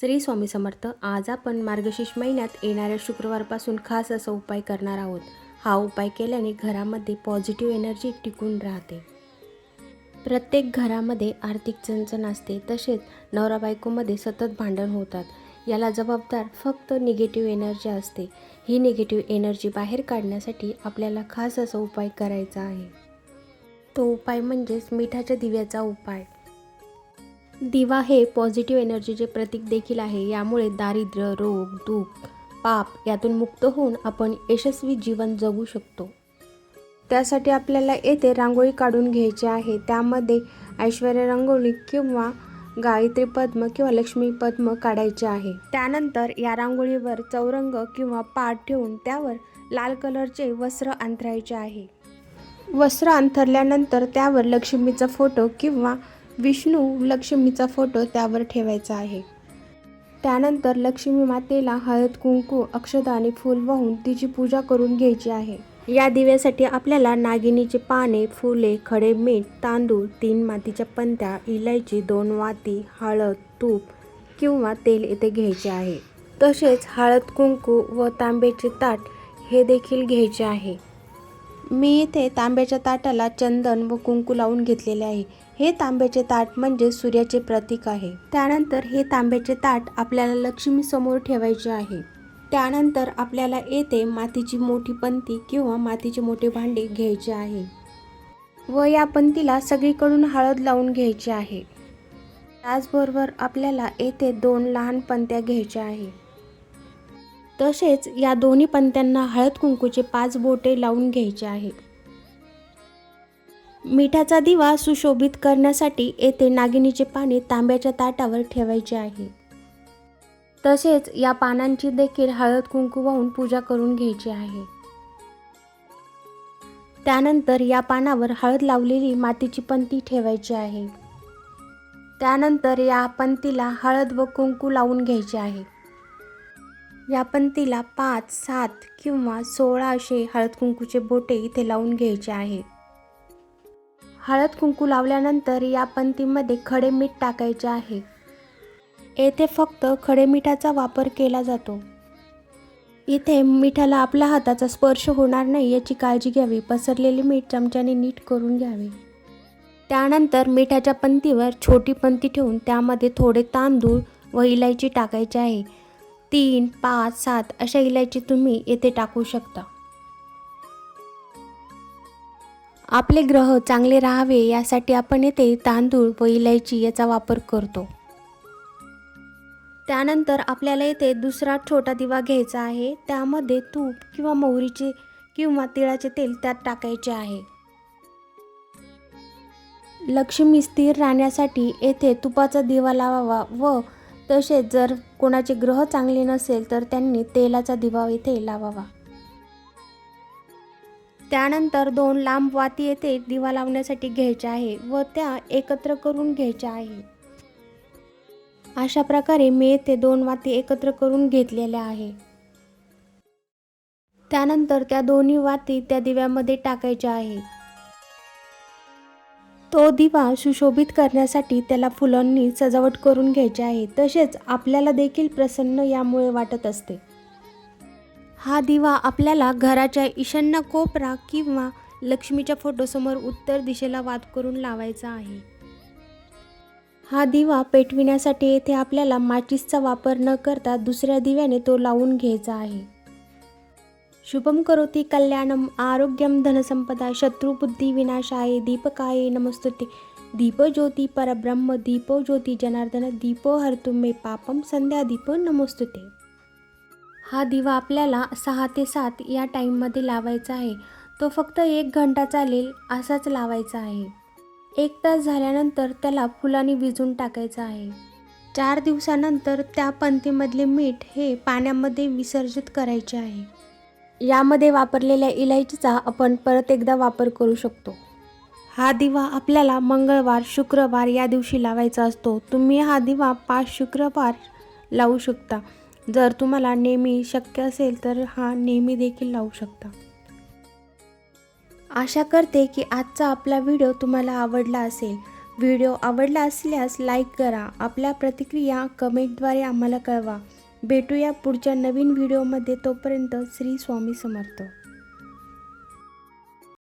श्री स्वामी समर्थ आज आपण मार्गशीर्ष महिन्यात येणाऱ्या शुक्रवारपासून खास असा उपाय करणार आहोत. हा उपाय केल्याने घरामध्ये पॉझिटिव्ह एनर्जी टिकून राहते. प्रत्येक घरामध्ये आर्थिक चणचण असते तसेच नवरा बायकोमध्ये सतत भांडण होतात. याला जबाबदार फक्त निगेटिव्ह एनर्जी असते. ही निगेटिव्ह एनर्जी बाहेर काढण्यासाठी आपल्याला खास असा उपाय करायचा आहे. तो उपाय म्हणजेच मिठाच्या दिव्याचा उपाय. दिवा हे पॉझिटिव्ह एनर्जीचे प्रतीक देखील आहे. यामुळे दारिद्र्य रोग दुःख पाप यातून मुक्त होऊन आपण यशस्वी जीवन जगू शकतो. त्यासाठी आपल्याला येथे रांगोळी काढून घ्यायची आहे. त्यामध्ये ऐश्वर्य रांगोळी किंवा गायत्री पद्म किंवा लक्ष्मी पद्म काढायचे आहे. त्यानंतर या रांगोळीवर चौरंग किंवा पाठ ठेवून त्यावर लाल कलरचे वस्त्र अंथरायचे आहे. वस्त्र अंथरल्यानंतर त्यावर लक्ष्मीचा फोटो किंवा विष्णू लक्ष्मीचा फोटो त्यावर ठेवायचा आहे. त्यानंतर लक्ष्मी मातेला हळद कुंकू अक्षता आणि फूल वाहून तिची पूजा करून घ्यायची आहे. या दिव्यासाठी आपल्याला नागिनीचे पाने फुले खडे मीठ तांदूळ तीन मातीच्या पंत्या इलायची दोन वाती हळद तूप किंवा तेल इथे घ्यायचे आहे. तसेच हळद कुंकू व तांब्याचे ताट हे देखील घ्यायचे आहे. मी इथे तांब्याच्या ताटाला चंदन व कुंकू लावून घेतलेले आहे. हे तांब्याचे ताट म्हणजे सूर्याचे प्रतीक आहे. त्यानंतर हे तांब्याचे ताट आपल्याला लक्ष्मी समोर ठेवायचे आहे. त्यानंतर आपल्याला येथे मातीची मोठी पंती किंवा मातीचे मोठे भांडे घ्यायचे आहे. व या पंतीला सगळीकडून हळद लावून घ्यायची आहे. त्याचबरोबर आपल्याला येथे दोन लहान पंत्या घ्यायच्या आहे. तसेच या दोन्ही पंत्यांना हळद कुंकूचे पाच बोटे लावून घ्यायचे आहे. मिठाचा दिवा सुशोभित करण्यासाठी येथे नागिनीचे पाने तांब्याच्या ताटावर ठेवायचे आहे. तसेच या पानांची देखील हळद कुंकू वाहून पूजा करून घ्यायची आहे. त्यानंतर या पानावर हळद लावलेली मातीची पंती ठेवायची आहे. त्यानंतर या पंतीला हळद व कुंकू लावून घ्यायचे आहे. या पंतीला पाच सात किंवा सोळा असे हळद कुंकूचे बोटे इथे लावून घ्यायचे आहेत हळद कुंकू लावल्यानंतर या पंतीमध्ये खडे मीठ टाकायचे आहे. येथे फक्त खडे मिठाचा वापर केला जातो. इथे मिठाला आपल्या हाताचा स्पर्श होणार नाही याची काळजी घ्यावी. पसरलेले मीठ चमच्याने नीट करून घ्यावे. त्यानंतर मिठाच्या पंतीवर छोटी पंती ठेवून त्यामध्ये थोडे तांदूळ व इलायची टाकायची आहे. तीन पाच सात अशा इलायची तुम्ही येथे टाकू शकता. आपले ग्रह चांगले राहावे यासाठी आपण येथे तांदूळ व इलायची याचा वापर करतो. त्यानंतर आपल्याला येथे दुसरा छोटा दिवा घ्यायचा आहे. त्यामध्ये तूप किंवा मोहरीचे किंवा तिळाचे तेल त्यात टाकायचे आहे. लक्ष्मी स्थिर राहण्यासाठी येथे तुपाचा दिवा लावावा व तसेच जर कोणाचे ग्रह चांगले नसेल तर त्यांनी तेलाचा दिवा येथे लावावा. त्यानंतर दोन लांब वाती येथे दिवा लावण्यासाठी घ्यायच्या आहे व त्या एकत्र करून घ्यायच्या आहे. अशा प्रकारे मी येथे दोन वाती एकत्र करून घेतलेल्या आहे. त्यानंतर त्या दोन्ही वाती त्या दिव्यामध्ये टाकायच्या आहे. तो दिवा सुशोभित करण्यासाठी त्याला फुलांनी सजावट करून घ्यायची आहे. तसेच आपल्याला देखील प्रसन्न यामुळे वाटत असते. हा दिवा आपल्याला घराच्या ईशान्य कोपरा किंवा लक्ष्मीच्या फोटोसमोर उत्तर दिशेला वाद करून लावायचा आहे. हा दिवा पेटविण्यासाठी येथे आपल्याला माचीसचा वापर न करता दुसऱ्या दिव्याने तो लावून घ्यायचा आहे. शुभम करोती कल्याणम आरोग्यम धनसंपदा शत्रुबुद्धी विनाशाय दीपकाये नमस्तुते. दीपज्योती परब्रह्म दीपो ज्योती जनार्दन दीपो हरतुमे पापम संध्या दीप नमस्तुते. हा दिवा आपल्याला सहा ते सात या टाईममध्ये लावायचा आहे. तो फक्त एक घंटा चालेल असाच लावायचा आहे. एक तास झाल्यानंतर त्याला फुलांनी विजून टाकायचं आहे. चार दिवसानंतर त्या पंथीमधले मीठ हे पाण्यामध्ये विसर्जित करायचे आहे. यामध्ये वापरलेल्या इलायचीचा आपण परत एकदा वापर करू शकतो. हा दिवा आपल्याला मंगळवार शुक्रवार या दिवशी लावायचा असतो. तुम्ही हा दिवा पाच शुक्रवार लावू शकता. जर तुम्हाला नेहमी शक्य असेल तर हा नेहमी देखील लावू शकता. आशा करते की आजचा आपला व्हिडिओ तुम्हाला आवडला असेल. व्हिडिओ आवडला असल्यास लाईक करा. आपल्या प्रतिक्रिया कमेंटद्वारे आम्हाला कळवा. भेटूया पुढच्या नवीन व्हिडिओमध्ये. तोपर्यंत श्री स्वामी समर्थ.